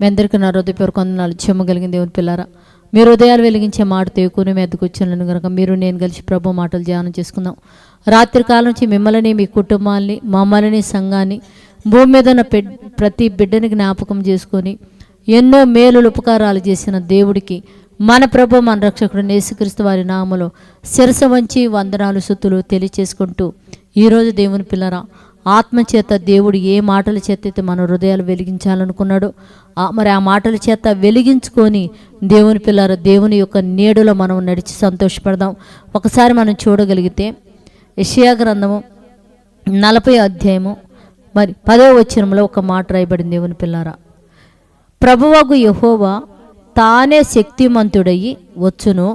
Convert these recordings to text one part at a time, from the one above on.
మీ అందరికీ నా హృదయపూర్వక వందనాలు. చెమ్మగలిగిన దేవుని పిల్లారా మీరు ఉదయాలు వెలిగించే మాట తేకుని మీదకు వచ్చాను కనుక మీరు నేను కలిసి ప్రభు మాటలు ధ్యానం చేసుకుందాం. రాత్రికాలం నుంచి మిమ్మల్ని మీ కుటుంబాన్ని మమ్మల్ని సంఘాన్ని భూమి మీద ఉన్న ప్రతి బిడ్డని జ్ఞాపకం చేసుకొని ఎన్నో మేలులు ఉపకారాలు చేసిన దేవుడికి మన ప్రభు మన రక్షకుడు నేసుక్రీస్తు వారి నామలో శిరస వంచి వందనాలు సుత్తులు తెలియచేసుకుంటూ ఈరోజు దేవుని పిల్లరా ఆత్మ చేత దేవుడు ఏ మాటల చేత అయితే మన హృదయాలు వెలిగించాలనుకున్నాడో మరి ఆ మాటల చేత వెలిగించుకొని దేవుని పిల్లల దేవుని యొక్క నీడలో మనం నడిచి సంతోషపడదాం. ఒకసారి మనం చూడగలిగితే యషియా గ్రంథము నలభై అధ్యాయము మరి పదవ వచనంలో ఒక మాట రాయబడింది దేవుని పిల్లారా. ప్రభువగు యహోవా తానే శక్తిమంతుడయి వచ్చును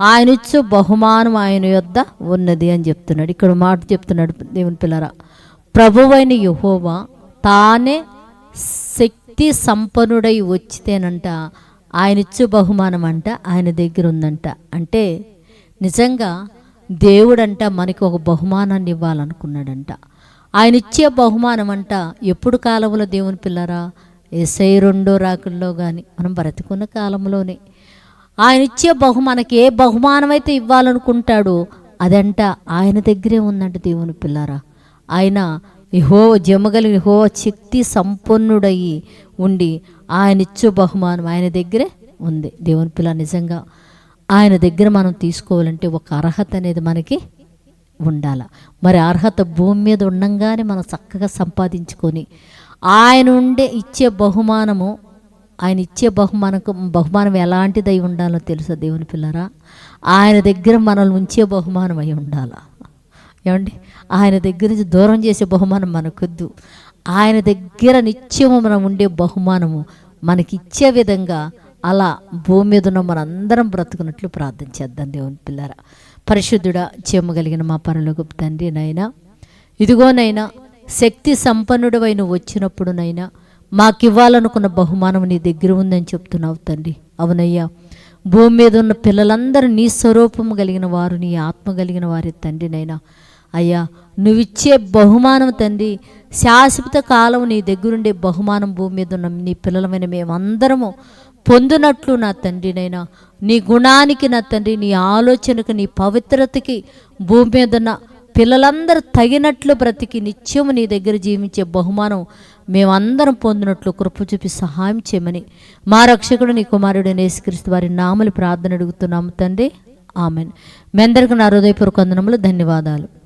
ఆయనిచ్చు బహుమానం ఆయన యొద్ద ఉన్నది అని చెప్తున్నాడు. ఇక్కడ మాట చెప్తున్నాడు దేవుని పిల్లరా. ప్రభువైన యహోవా తానే శక్తి సంపన్నుడై వచ్చితేనంట. ఆయనిచ్చు బహుమానం అంట ఆయన దగ్గర ఉందంట. అంటే నిజంగా దేవుడంట మనకి ఒక బహుమానాన్ని ఇవ్వాలనుకున్నాడంట. ఆయన ఇచ్చే బహుమానం అంట ఎప్పుడు కాలంలో దేవుని పిల్లరా? ఎస్ఐ రెండో రాకుల్లో కానీ మనం బ్రతికున్న కాలంలోనే ఆయన ఇచ్చే బహుమానకి ఏ బహుమానం అయితే ఇవ్వాలనుకుంటాడో అదంట ఆయన దగ్గరే ఉందంట దేవుని పిల్లరా. ఆయన హో జమగలిగిన హో శక్తి సంపన్నుడయి ఉండి ఆయన ఇచ్చే బహుమానం ఆయన దగ్గరే ఉంది. దేవుని పిల్ల నిజంగా ఆయన దగ్గర మనం తీసుకోవాలంటే ఒక అర్హత అనేది మనకి ఉండాల. మరి అర్హత భూమి మీద ఉండంగానే మనం చక్కగా సంపాదించుకొని ఆయన ఉండే ఇచ్చే బహుమానము ఆయన ఇచ్చే బహుమానకు బహుమానం ఎలాంటిదై ఉండాలో తెలుసా దేవుని పిల్లరా? ఆయన దగ్గర మనల్ని ఉంచే బహుమానం అయి ఉండాలా? ఏమండి? ఆయన దగ్గర నుంచి దూరం చేసే బహుమానం మనకొద్దు. ఆయన దగ్గర నిత్యము మనం ఉండే బహుమానము మనకి ఇచ్చే విధంగా అలా భూమి మీద ఉన్న మనందరం బ్రతుకున్నట్లు ప్రార్థన చేద్దాం దేవుని పిల్లరా. పరిశుద్ధుడా చేయమగలిగిన మా పరలోక తండ్రి నైనా ఇదిగోనైనా శక్తి సంపన్నుడవైన నువ్వు వచ్చినప్పుడునైనా మాకివ్వాలనుకున్న బహుమానం నీ దగ్గర ఉందని చెప్తున్నావు తండ్రి. అవునయ్యా భూమి మీద ఉన్న పిల్లలందరూ నీ స్వరూపము కలిగిన వారు నీ ఆత్మ కలిగిన వారి తండ్రినైనా అయ్యా నువ్విచ్చే బహుమానం తండ్రి శాశ్వత కాలం నీ దగ్గరుండే బహుమానం భూమి మీద ఉన్న నీ పిల్లలమైన మేమందరము పొందినట్లు నా తండ్రినైనా నీ గుణానికి నా తండ్రి నీ ఆలోచనకు నీ పవిత్రతకి భూమి మీద ఉన్న పిల్లలందరూ తగినట్లు బ్రతికి నిత్యము నీ దగ్గర జీవించే బహుమానం మేమందరం పొందినట్లు కృప చూపి సహాయం చేయమని మా రక్షకుడు నీ కుమారుడు నేసుక్రీస్తు వారి నామలు ప్రార్థన అడుగుతున్నాము తండ్రి. ఆమెన్. మీ అందరికీ నా హృదయపూర్వక వందనములు ధన్యవాదాలు.